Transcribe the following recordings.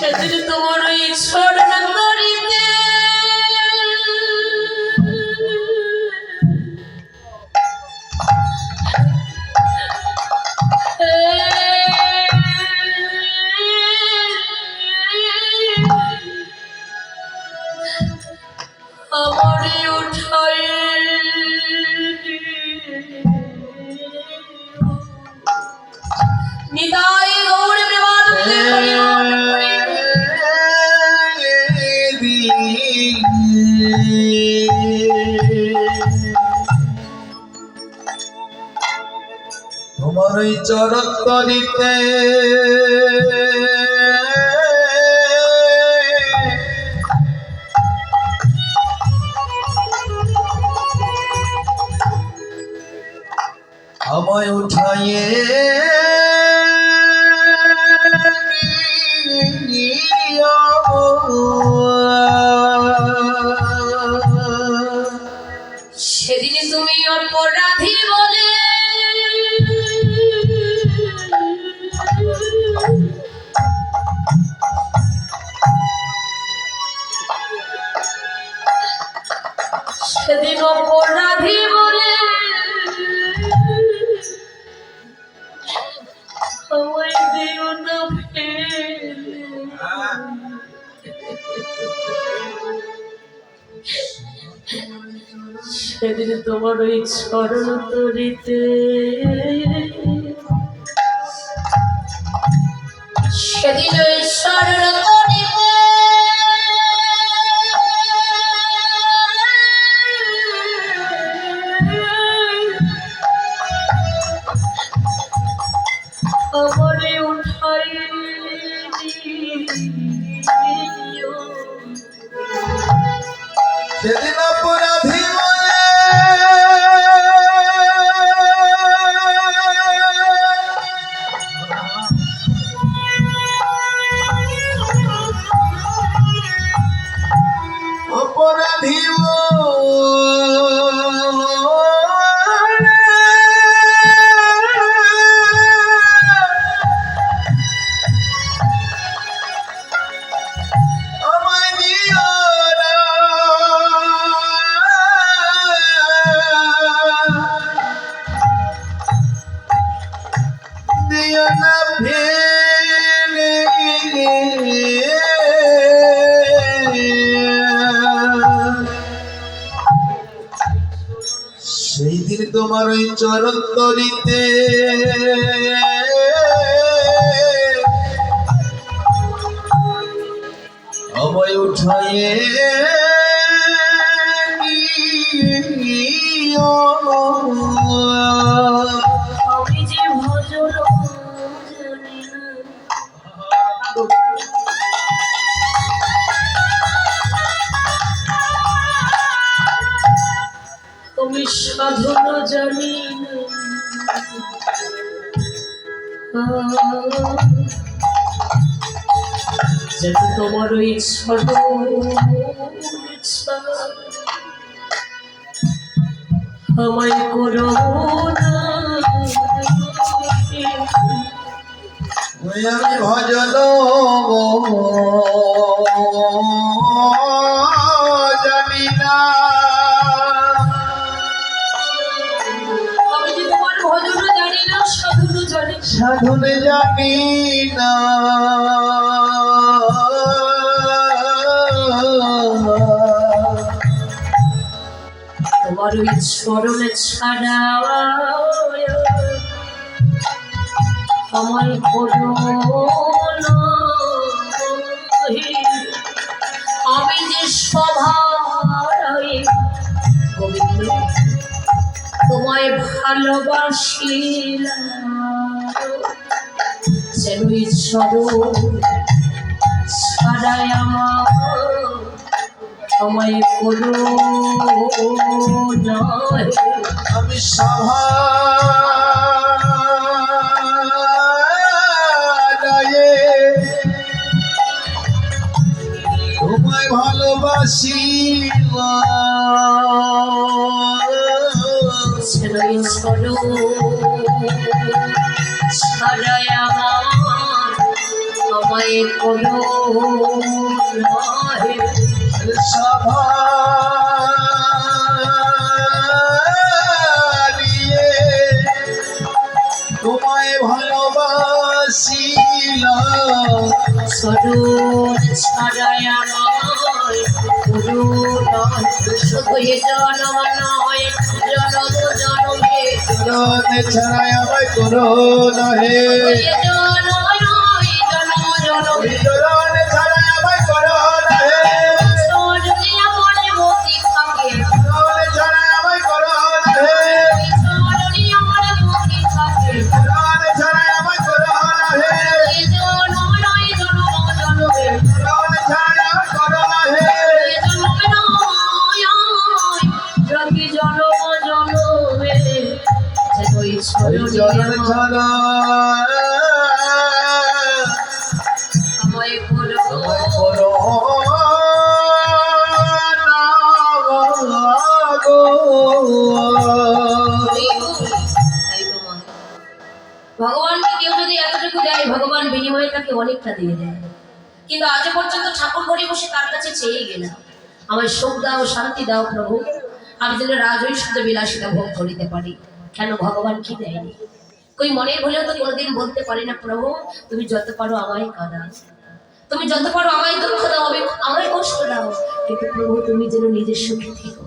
সেদিন তোমার ওই স্মরণ চরত্তরিতে আমায় উঠাইয়ে স্মরণ তরিতে সেদিন চরণ যেন তোমার ওই ইচ্ছা আমায় করো আমি ভজন সাধন জানি না। তোমার ওই স্মরণে ছাড়া আমার কোনো আমি যে স্বভাব তোমায় ভালোবাসিলাম। যেন ঈশ্বর ছাড়াই আমার আমায় করো আমি সভা তোমায় ভালোবাসি। সভা তোমায় ভালোবাসিলাম সরুন ছাড়াই আমায় গুরু নয় জনম নয় জনম জনমে আমায় করো নহে জনম তাকে অনেকটা দিয়ে দেয়। কিন্তু আজ পর্যন্ত ঠাকুর ঘরে বসে তার কাছে চেয়ে গেলাম। আমার সুখ দাও, শান্তি দাও প্রভু। আমি যেন রাজৈশ্বর্য বিলাসিতা ভোগ করিতে পারি। কেন ভগবান কি দেয়নি? কই মনের ভুলেও তো কোনোদিন বলতে পারি না, প্রভু, তুমি যত পারো আমায় কাঁদা তুমি যত পারো আমায় দুঃখ দাও, আমি আমায় কষ্ট দাও। কিন্তু প্রভু, তুমি যেন নিজের সুখে থেকো।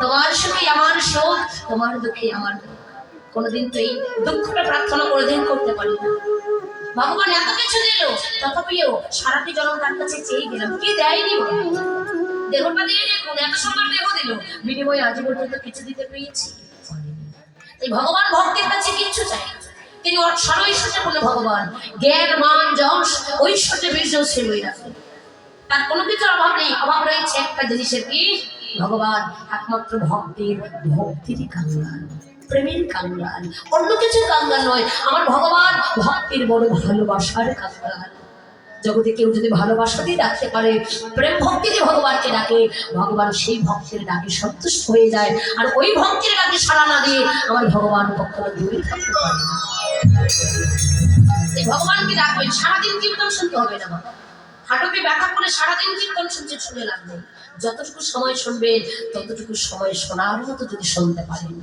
তোমার সুখে আমার সুখ তোমার দুঃখে আমার কোনোদিন তো এই দুঃখটা প্রার্থনা কোনোদিন করতে পারি না। ভগবান এত কিছু দিল, তথাপিও সারাটি জনম তার কাছে চেয়ে গেলাম। কি দেয়নি? দেহটা দিয়ে দেখুন, এত সুন্দর দেহ দিল। বিনিময়ে আজ পর্যন্ত কিছু দিতে পেরেছি। তাই ভগবান ভক্তের কাছে কিচ্ছু চাই। তিনি সরৈশ্বর্য বলে ভগবান। জ্ঞান, মান, যশ, ঐশ্বর্য বিজয় সে বই রাখে। তার কোনো কিছুর অভাব নেই। অভাব রয়েছে একটা জিনিসের কি? ভগবান একমাত্র ভক্তের ভক্তিরই কাঙ্গাল প্রেমের কাঙ্গাল। অন্য কিছু কাঙ্গাল নয়, আমার ভগবান ভক্তির বড় ভালোবাসার কাঙ্গাল। জগতে কেউ যদি ভালোবাসাতেই ডাকতে পারে, প্রেম ভক্তি দিয়ে ভগবানকে ডাকে, ভগবান সেই ভক্তের ডাকে সন্তুষ্ট হয়ে যায়। আর ওই ভক্তের ডাকে সাড়া না দিয়ে আমার ভগবান কখনো দূরে থাকতে পারে না। ভগবানকে ডাকবেন, সারাদিন কীর্তন শুনতে হবে না বাবা। হাঁটুতে ব্যথা করে সারাদিন কীর্তন শুনছে শুনে লাগবে। যতটুকু সময় শুনবেন, ততটুকু সময় শোনার মতো যদি শুনতে পারেন।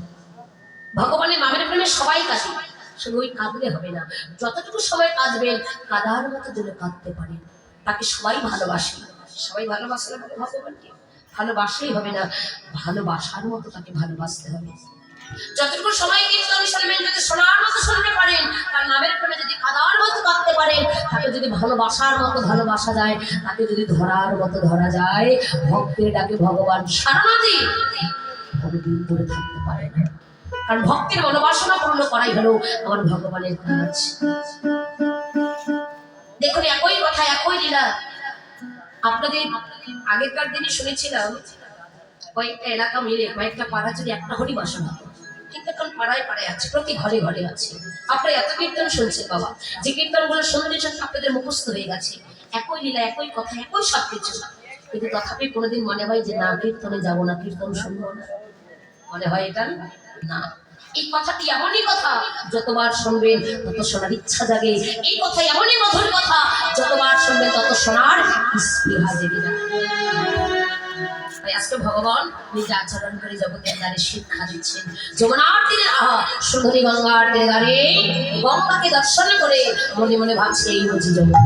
ভগবানের নামের প্রেমে সবাই কাঁদে। শুধু ওই কাঁদলে হবে না, যতটুকু সময় কাঁদবেন, কাদার মতো যদি কাঁদতে পারেন তাকে সবাই ভালোবাসে। সবাই ভালোবাসে না বলে ভগবানকে। ভালোবাসলেই হবে না, ভালোবাসার মতো তাকে ভালোবাসতে হবে। যতটুকু সময় কীর্তন শুনবেন যদি শোনার মতো শুনতে পারেন, তার নামের প্রেমে যদি কাদার মতো কাঁদতে পারেন, তাকে যদি ভালোবাসার মতো ভালোবাসা যায়, তাকে যদি ধরার মতো ধরা যায়, ভক্তের ডাকে ভগবান সারা দিন কোনোদিন দূরে থাকতে পারে না। কারণ ভক্তের মনোবাসনা পূর্ণ করাই হলো আমার ভগবানের কাজ। দেখুন, একই কথা, একই লীলা। আপনাদের আগেরকার দিনে শুনেছিলাম, কয়েকটা এলাকা মিলে, কয়েকটা পাড়া যদি একটা হরি বাসনা কিন্তু এখন পাড়ায় পাড়ায় আছে, প্রতি ঘরে ঘরে আছে। আপনারা এত কীর্তন শুনছেন, বাবা। যে কীর্তনগুলো শুনতে শুনতে আপনাদের মুখস্থ হয়ে গেছে। একই লীলা, একই কথা, একই সব কিছু কিন্তু তথাপি কোনোদিন মনে হয় যে, না, কীর্তনে যাব না, কীর্তন শুনব না। মনে হয় এটা না। এই কথাটি এমনই কথা যতবার শুনবেন তত শোনার ইচ্ছা জাগে। এই কথা এমনই মধুর কথা যতবার শুনবেন তত শোনার স্পৃহা জেগে আজকে ভগবান নিজে আচরণ করে জগতের দ্বারে শিক্ষা দিচ্ছেন। যমুনার তীরে, আহা, সুন্দরী গঙ্গার তীরে গঙ্গাকে দর্শন করে মনে মনে ভাবছে, এই যমুনা যমুনা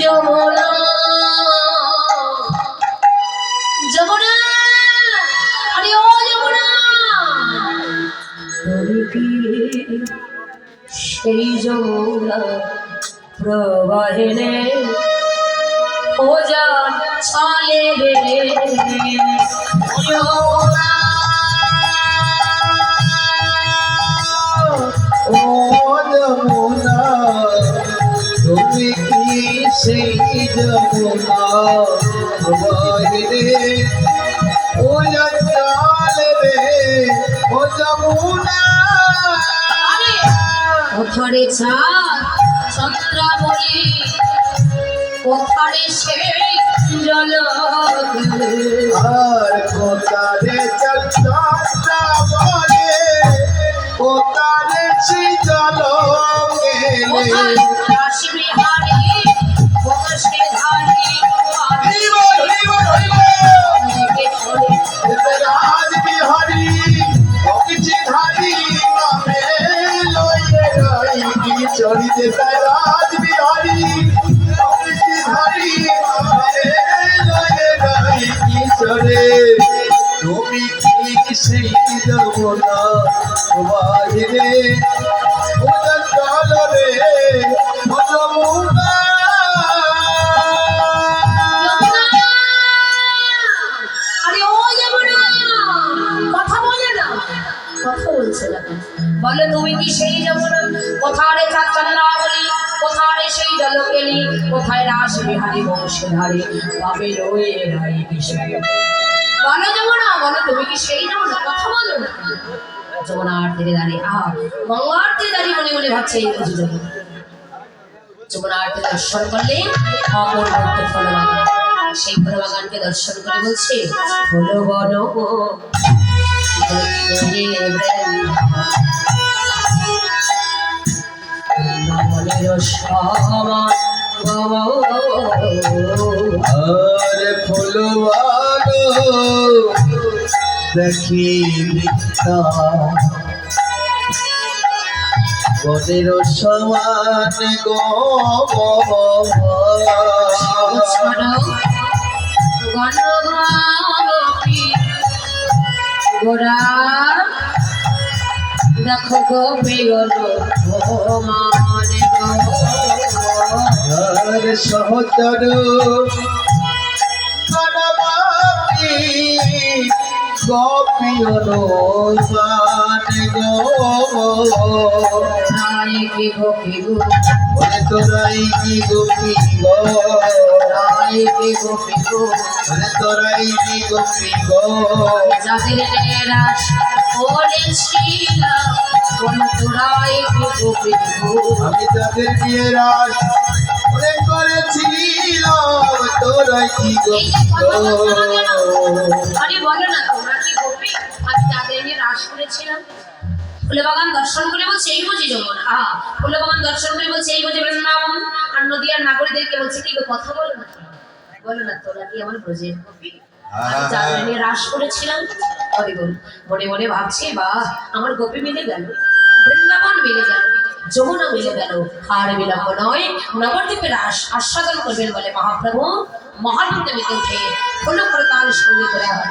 যমুনা সেই যমুনা প্রবাহিনে যা চলে রে। যমুনা ও যমুনা, তুমি কি সেই যমুনা ও জল রে। ও যমুনা ওখানে চাঁদ চন্দ্রাবলী ওখানে সেই জল আর চলতা বলে কোতারে শীতল গেলে বলে না না তুমি কি সেই যমুনা কোথায় চাচন্না বলি কোথায় সেই জলকেলি কোথায় রাস বিহারী বংশধারী বাবে রয়ে রাই বিষয় বলো যমুনা বলো তুমি কি সেই কথা বলো না। যমুনার তীরে দাঁড়িয়ে আহ গঙ্গার তীরে দাঁড়িয়ে মনে মনে ভাবছে এই বুঝি যমুনা যমুনাকে দর্শন করলে অপর ভক্ত ফলবাগান সেই ফলবাগানকে দর্শন করে বলছে ফল বন আরে ফুলবানো দেখি মিথ্যা। বনের সমান গো গোরা দেখো গো বেগল মানে গো আর গোপিয়ন রায় কি গো কি গো? ওরে তোরাই কি গোপি গো? রায় কি গো কি গো? তোরাই কি গোপি গো? যাদের নিরাশ করেছিলাম কোন তোরাই কি গো আমি তাদের বিয়ে রাস করেছিলাম তোরাই কি গোপি গো? আরে বলো না ফুলে বাগান দর্শন করে বলছে এই বুঝি যেমন। আহ ফুলে বাগান দর্শন করে বলছে এই বুঝি বৃন্দাবন। আর নদীয়ার নাগরিকদেরকে বলছে কি কথা বলো না বলো না তোরা কি আমার ব্রজের গোপী আমি রাস করেছিলাম। মনে মনে ভাবছি বা আমার গোপী মিলে গেল বৃন্দাবন মিলে গেল যমুনা মিলে গেল আর বিলম্ব নয় নবদ্বীপের রাস আস্বাদন করবেন বলে মহাপ্রভু। মহানন্দে মেতে উঠে খোল করে তার সঙ্গে করে আবার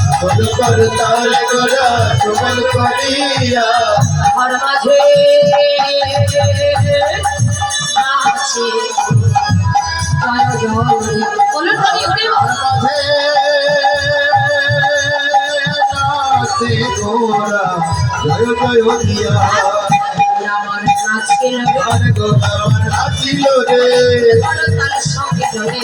কোন কর তাল গরা চমেল করিয়া ঘর। মাঝে জয় বলুন হরি মাঝে নাচে গোরা জয় জয় দিয়া আমার নাচকে লাগে নাচিল রে। তার সঙ্গে জড়ে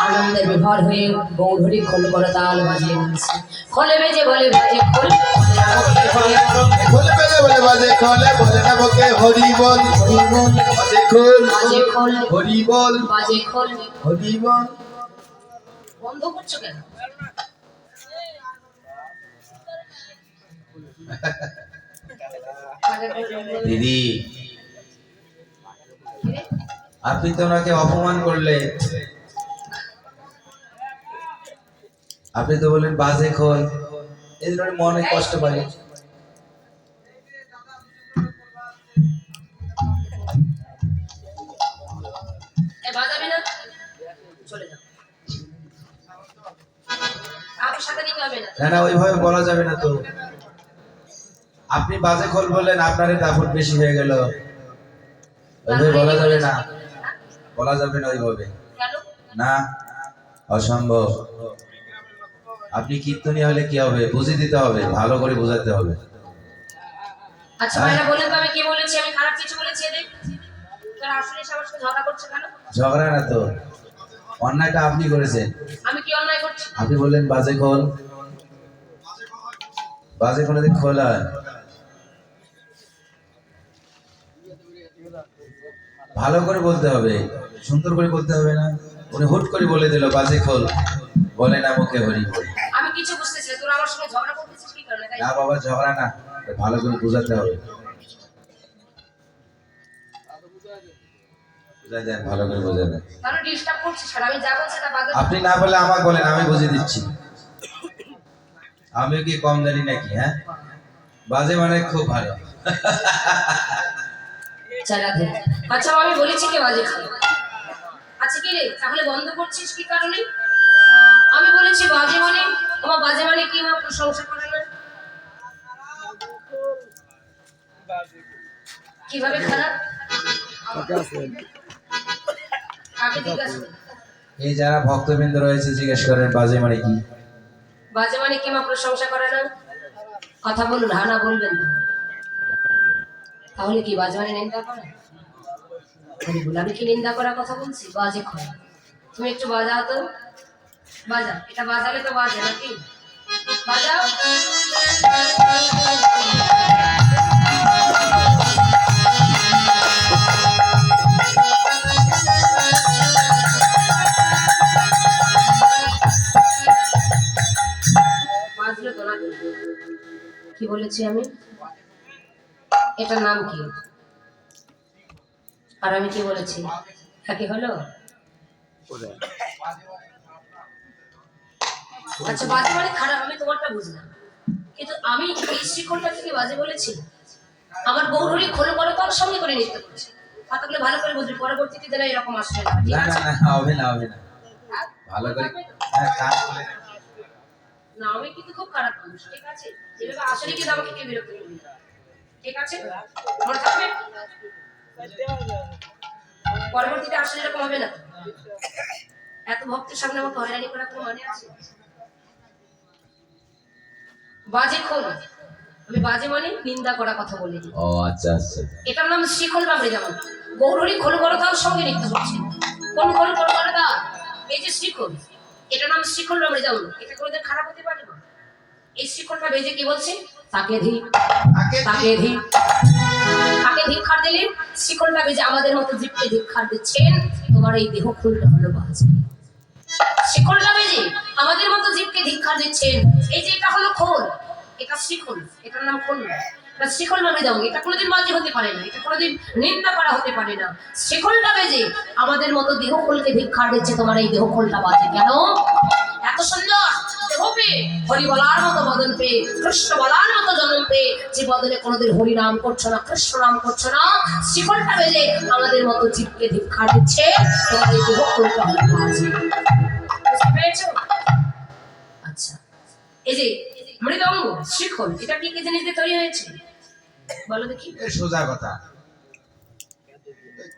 আনন্দে বিভর হয়ে গৌধরী খোল করে তাল বাজিয়ে বলছে খোলে বেজে বলে বাজে খোল খোলে খোল বলে বাজে খোলে বলে না বকে হরি বল বাজে খোল বাজে খোল হরি বল বাজে খোল। হরি বল। বন্ধ করছ কেন? দিদি আপনি তো ওনাকে অপমান করলে আপনি তো বললেন বাজে খোল। এই জন্য মনে কষ্ট পাই। না? না। ওইভাবে বলা যাবে না তো। আপনি বাজে খোল বললেন আপনারই দাপট বেশি হয়ে গেল। ওইভাবে বলা যাবে না। বলা যাবে না ওইভাবে। না অসম্ভব। আপনি কীর্তনী হলে কি হবে? বুঝিয়ে দিতে হবে ভালো করে বোঝাতে হবে। আচ্ছা ভাইরা বলেন তো আমি কি বলেছি? আমি খারাপ কিছু বলেছি এদের? তারা আসলে এসে আমার ঝগড়া করছে কেন? ঝগড়া না তো। অন্যায়টা আপনি করেছেন। আমি কি অন্যায় করছি? আপনি বললেন বাজে খোল বাজে খোল। হয় ভালো করে বলতে হবে। সুন্দর করে বলতে হবে না। উনি হুট করে বলে দিল বাজে খোল বলে না মুখে হরি বল। আমি কিছু বুঝতেছি না, তোরা আমার সঙ্গে ঝগড়া করতেছিস কি কারণে? না বাবা ঝগড়া না। ভালো করে বোঝাতে হবে। ভালো করে আমি আপনি না বলে আমাকে বলেন আমি বুঝিয়ে দিচ্ছি। আমিও কি কম জানি নাকি হ্যাঁ? বাজে মানে খুব ভালো। আচ্ছা আমি বলেছি কে বাজে আচ্ছা কি রে? তাহলে বন্ধ করছিস কি কারণে? আমি বলেছি বাজে মানে? আমার বাজে মানে কি আমার প্রশংসা করে না? কীভাবে খারাপ? এই যারা ভক্তবৃন্দ রয়েছে জিজ্ঞেস করেন বাজে মানে কি? বাজে মানে কি আমার প্রশংসা করে না? কথা বলুন হানা বলবেন। তাহলে কি বাজে মানে নিন্দা করা? আমি কি নিন্দা করার কথা বলছি? বাজে খোলা তুমি একটু বাজাও তো। বাজাও, এটা বাজালে তো বাজে নাকি? বাজাও। কি বলেছি আমি? এটার নাম কি? আর আমি কি বলেছি? একই হলো? আচ্ছা বাজে মানে খারাপ আমি তোমারটা বুঝলাম। কিন্তু আমি এই শিকড়টা থেকে বাজে বলেছি আমার গৌরী খোলো করো তো আমার করে নিতে করছে কথাগুলো ভালো করে বুঝবি পরবর্তীতে যেন এরকম আসবে না। ঠিক না আছে না না হবে না হবে না? ভালো করে হ্যাঁ কান খুলে না। আমি কিন্তু খুব খারাপ মানুষ ঠিক আছে? যেভাবে আসলে কিন্তু আমাকে কেউ বিরক্ত করবে ঠিক আছে? মনে থাকবে? পরবর্তীতে আসলে এরকম হবে না। এত ভক্তের সামনে আমাকে হয়রানি করার কোনো মানে আছে? বাজে খোল আমি বাজে মানে নিন্দা করা কথা বলিনি। ও আচ্ছা আচ্ছা। এটার নাম শিখল বাবরে যেমন গৌরী খোল করো তার সঙ্গে নৃত্য করছে কোন খোল করো করো তা এই যে শিখল এটার নাম শিখল বাবরে যেমন এটা কোনোদিন খারাপ হতে পারে না। এই শিখলটা বেজে কি বলছে? তাকে ধি তাকে ধি। তাকে ধিক্ষার দিলে শিকলটা বেজে আমাদের মতো জীবকে ধিক্ষার দিচ্ছেন। তোমার এই দেহ খুলটা হলো বাজে বেজে। আমাদের মতো জীবকে ধিক্ষার দিচ্ছেন। এই যে এটা হলো খোল এটা শিকল এটার নাম খোল না। নামে দাও। এটা কোনোদিন বাজে হতে পারে না। এটা কোনোদিন নিন্দা করা হতে পারে না। আমাদের মতো ধিক্ষার দিচ্ছে তোমার এই বাজে কেন? এত সুন্দর দেহ হরি বলার মতো বদন বলার মতো যে কোনোদিন করছ না কৃষ্ণ নাম করছ না শিকলটা বেজে আমাদের মতো জীবকে ধিক্ষার দিচ্ছে তোমার এই হলো বাজে। এটা কি কি জিনিস দিয়ে তৈরি হয়েছে? বলো দেখি। এই সোজা কথা।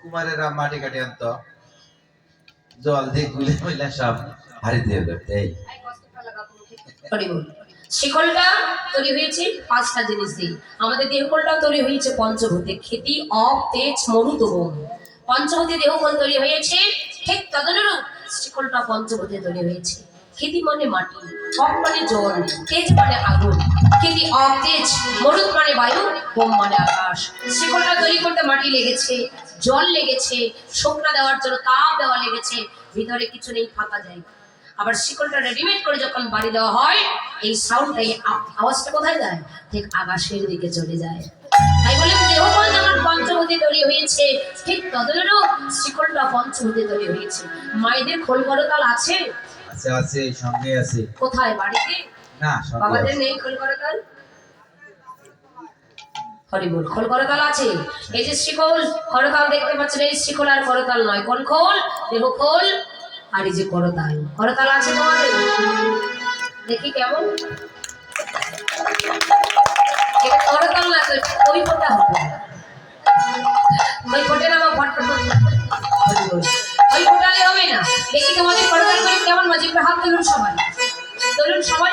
কুমারেরা মাটি কাটি আনত। জল দিয়ে গুলে মিলে সব হাড়ি দিয়ে এই। শিকলটা তৈরি হয়েছে পাঁচটা জিনিস দিয়ে। আমাদের দেহকলটাও তৈরি হয়েছে পঞ্চভূতে। খেতি অপ তেজ মরুত বন পঞ্চভূতে দেহকল তৈরি হয়েছে ঠিক তদনুরূপ শিকলটা পঞ্চভূতে তৈরি হয়েছে। খেতি মানে মাটি অপ মানে জল, তেজ মানে আগুন। খেতি অপ তেজ মরুত মানে বায়ু বোম মানে আকাশ। শিকলটা তৈরি করতে মাটি লেগেছে, জল লেগেছে, শুকনা দেওয়ার জন্য তাপ দেওয়া লেগেছে, ভিতরে কিছু নেই, ফাঁকা জায়গা আবার শিকলটা রেডিমেড করে যখন বাড়ি দেওয়া হয়, এই সাউন্ডটা এই আওয়াজটা কোথায় যায়? ঠিক আকাশের দিকে চলে যায়। তাই বলে দেহকল যেমন পঞ্চভূতি তৈরি হয়েছে। ঠিক তদনুরূপ শিকলটা পঞ্চভূতি তৈরি হয়েছে। মায়েদের খোল করতাল আছে? আছে আছে সঙ্গে আছে। কোথায়? বাড়িতে? না বাবাদের নেই খোল করতাল হরি বল খোল করতাল আছে? এই যে শিকল করতাল দেখতে পাচ্ছেন এই শিকল আর করতাল নয়। কোন খোল? দেহ খোল আর এই যে করতাল। করতাল আছে তোমাদের? দেখি কেমন। এটা করতাল না ওই ফোটা হবে। ওই ফোটে না বা ফট ফট ফট ফট। হরি বল। ওই ফোটালে হবে না। দেখি তোমাদের করতাল করে কেমন বাজে একটু হাত তুলুন সবাই তুলুন সবাই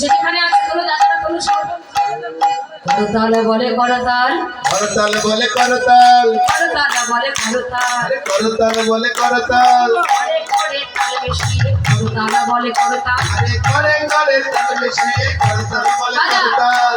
যেখানে আছে তুলো দাদারা তুলুন সবাই করতাল বলে করতাল। করতাল বলে করতাল। করতাল বলে করতাল। করতাল বলে করতাল। করে করে তাল মিশিয়ে করতাল বলে করতাল। করে করে তাল মিশিয়ে করতাল বলে করতাল।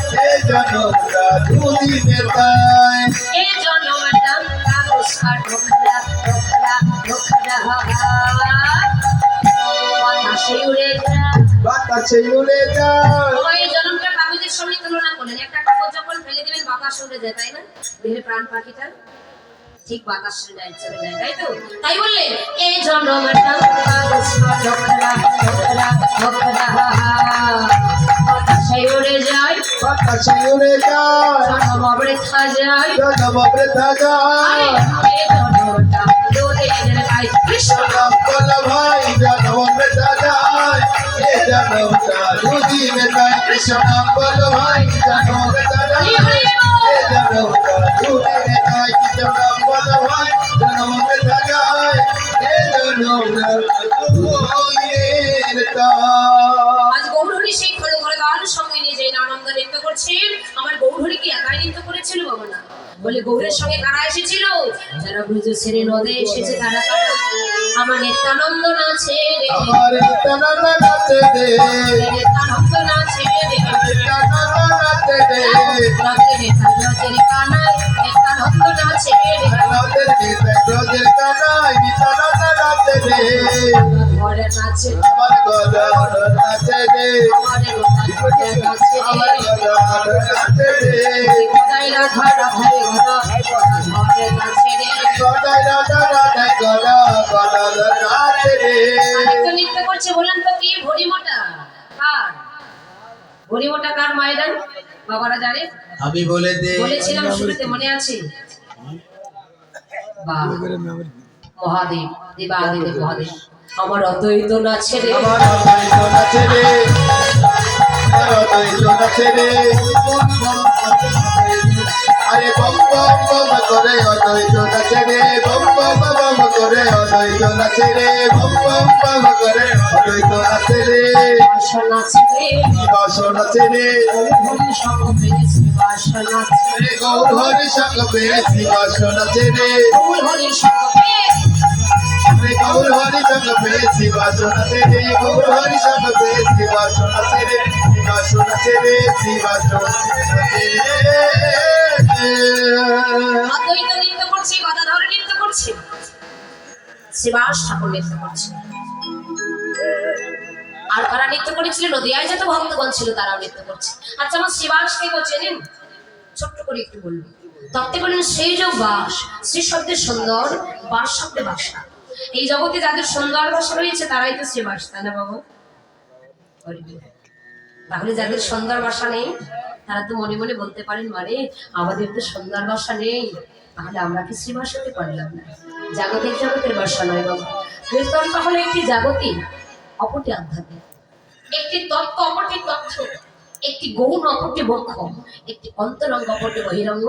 জন্মটা কাগজের সঙ্গে তুলনা করলেন একটা কাগজ যখন ফেলে দিবেন বাতাস উড়ে যায় তাই না প্রাণ পাখিটা ঠিক বাতাস যায় যায় তাই তো তাই বললে এই জন্মটা কাগজ ঢোকরা ঢোকরা বাতাসে উড়ে যায় বাতাসে উড়ে যায় জন্ম বৃথা যায় জন্ম বৃথা যায় কৃষ্ণ। নাম বলো ভাই জন্ম বৃথা যায় এ জন্মটা দুদিনে যায় কৃষ্ণ নাম বলো ভাই জন্ম বৃথা যায় এ জন্মটা দুদিনে যায় কৃষ্ণ নাম বলো ভাই জন্ম বৃথা যায় এ জন্মটা দুদিনে গৌরহরি সেই খড় ঘরে গান সঙ্গে নিয়ে যাই আনন্দ নৃত্য করছেন আমার গৌরহরি কি একাই নৃত্য করেছিল বাবা না? বলে গৌরের সঙ্গে কারা এসেছিল? যারা ব্রজ ছেড়ে নদে এসেছে তারা কারা? আমার নিত্যানন্দ নাচে আমার তনন নাচে দে নিত্যানন্দ নাচে রে। তনন নাচে দে রাতে নিত্যানন্দ নাচে রে আমি বলে দে বলেছিলাম শুরুতে মনে আছে? মহাদেব দেবাদিদেব মহাদেব। আমার অদ্বৈত না রে আমার অদ্বৈত না ছেড়ে। আমার অদ্বৈত না রে আরে বম বম বম করে অদ্বৈত নাচে রে বম বম বম করে অদ্বৈত নাচে রে বম বম বম করে অদ্বৈত নাচে রে বাসা নাচে রে গৌর সঙ্গ পেয়েছি বাসো নাচে রে গৌর হরি সঙ্গ পেয়েছি বাসো নাচে রে গৌর হরি সঙ্গ পেয়েছি বাসো নাচে রে বাসো নাচে রে বাসো নাচে রে অদ্বৈত করছে করছে। করছে। আর কারা নৃত্য করেছিল? নদিয়ায় যত ভক্তগণ ছিল তারাও নৃত্য করছে। আচ্ছা আমার শিবাসকে কেউ চেনেন? ছোট্ট করে একটু বলব তত্ত্বে বলেন সেই যোগ বাস শ্রী শব্দের সুন্দর বাস শব্দে বাসা এই জগতে যাদের সুন্দর ভাষা রয়েছে, তারাই তো শ্রীবাস, তাই না বাবু? তাহলে যাদের সুন্দর ভাষা নেই তারা তো মনে মনে বলতে পারেন মানে আমাদের তো সুন্দর ভাষা নেই। তাহলে আমরা কি শ্রীবাস হতে পারলাম না? জাগতিক জগতের ভাষা নয় বাবা। কীর্তনটা হলো একটি জাগতিক অপরটি আধ্যাত্মিক। একটি তত্ত্ব, অপরটি তথ্য একটি গৌণ, অপরটি বক্ষ। একটি অন্তরঙ্গ, অপরটি বহিরঙ্গ।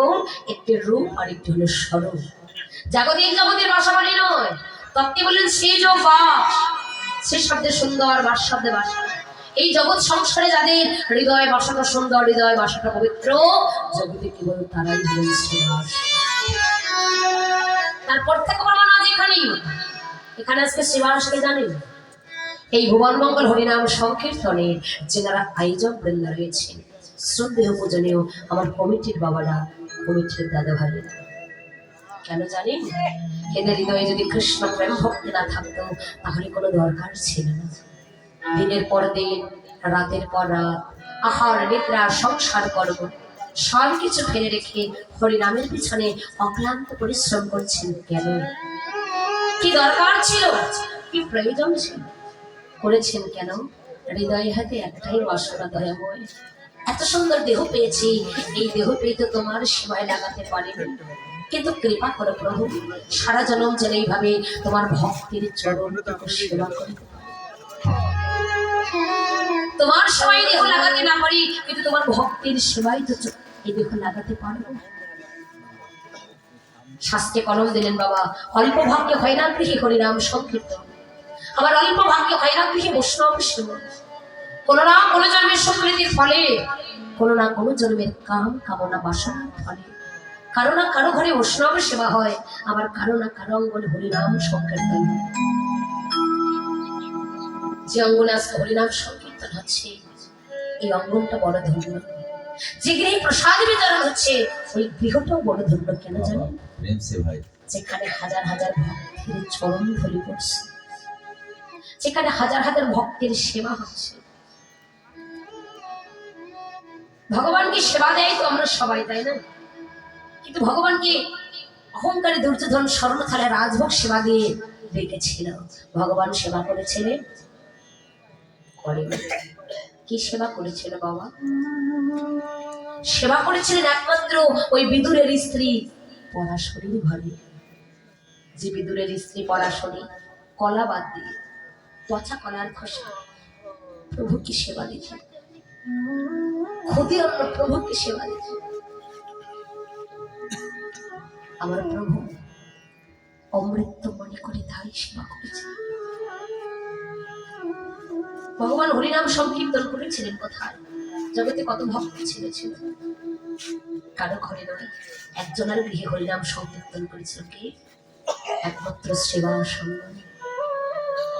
একটি রূপ আর একটি হলো স্বরূপ। জাগতিক জগতের বাসা বলি নয়। তত্ত্বে বললেন, সে যোগ বাস, সে শব্দে সুন্দর, বাস শব্দে বাসা। এই জগৎ সংসারে যাদের হৃদয় বাসাটা সুন্দর, হৃদয় বাসাটা পবিত্র, জগতে কেবল তারাই শ্রীবাস তারপর থেকে প্রমাণ আজ এখানেই। এখানে আজকে শিবাসকে জানেন? এই ভুবন মঙ্গল হরিনাম সংকীর্তনের যেনারা আয়োজক বৃন্দ রয়েছেন শ্রদ্ধেয় পূজনীয় আমার কমিটির বাবারা, কমিটির দাদা ভাইয়েরা কেন জানেন? এদের হৃদয়ে যদি কৃষ্ণ প্রেম ভক্তি না থাকতো, তাহলে কোনো দরকার ছিল না। দিনের পর দিন, রাতের পর রাত, আহার, নিদ্রা, সংসার, কর্ম সব কিছু ফেলে রেখে হরিনামের পিছনে অক্লান্ত পরিশ্রম করছেন কেন? কি দরকার ছিল? কি প্রয়োজন ছিল? করেছেন কেন? হৃদয় হাতে একটাই বাসনা দয়াময়। এত সুন্দর দেহ পেয়েছি, এই দেহ পেয়ে তো তোমার সেবায় লাগাতে পারিনি। কিন্তু কৃপা করো প্রভু, সারা জনম যেন এইভাবে তোমার ভক্তির চরণ সেবা পারি। তোমার সেবায় দেহ লাগাতে না পারি, কিন্তু তোমার ভক্তির সেবাই তো এই দেহ লাগাতে পারব শাস্ত্রে কলম দিলেন বাবা, অল্প ভাগ্যে হয় না গৃহে হরিনাম সংকীর্তন। আবার অল্প ভাগ্যে হয় না গৃহে বৈষ্ণব সেবন। কোন না কোন জন্মের সুকৃতির ফলে, কোন না কোন জন্মের কাম, কামনা, বাসনার ফলে। কারও না কারও ঘরে বৈষ্ণব সেবা হয়, আবার কারও না কারও অঙ্গনে হরিনাম সংকীর্তন। যে অঙ্গনে আজকে হরিনাম সংকীর্তন হচ্ছে এই অঙ্গনটা বড় ধন্য। যে গৃহে প্রসাদ বিতরণ হচ্ছে ওই গৃহটাও বড় ধন্য কেন জানেন যেখানে হাজার হাজার ভক্তের চরণ ধরে পড়ছে যেখানে হাজার হাজার ভক্তের সেবা হচ্ছে। ভগবানকে সেবা দেয় তো আমরা সবাই তাই না? কিন্তু ভগবানকে অহংকারী দুর্যোধন স্বর্ণথালে রাজভোগ সেবা দিয়ে রেখেছিল ভগবান সেবা করেছিলেন। করেনি কি সেবা করেছিল বাবা? সেবা করেছিলেন একমাত্র ওই বিদুরের স্ত্রী, পরাশরীর ঘরে। যে বিদুরের স্ত্রী পরাশরী, কলা বাদ দিয়ে, পচা কলার খোসা প্রভুকে সেবা দিতে ক্ষতি অন্য প্রভুকে সেবা দিতে আমার প্রভু অমৃত মনে করে তাই সেবা করেছে ভগবান হরিনাম সংকীর্তন করেছিলেন কোথায়? জগতে কত ভক্ত ছিল ছিল? কারও ঘরে নয়, একজনের গৃহে হরিনাম সংকীর্তন করেছিল কে? একমাত্র সেবা সম্মান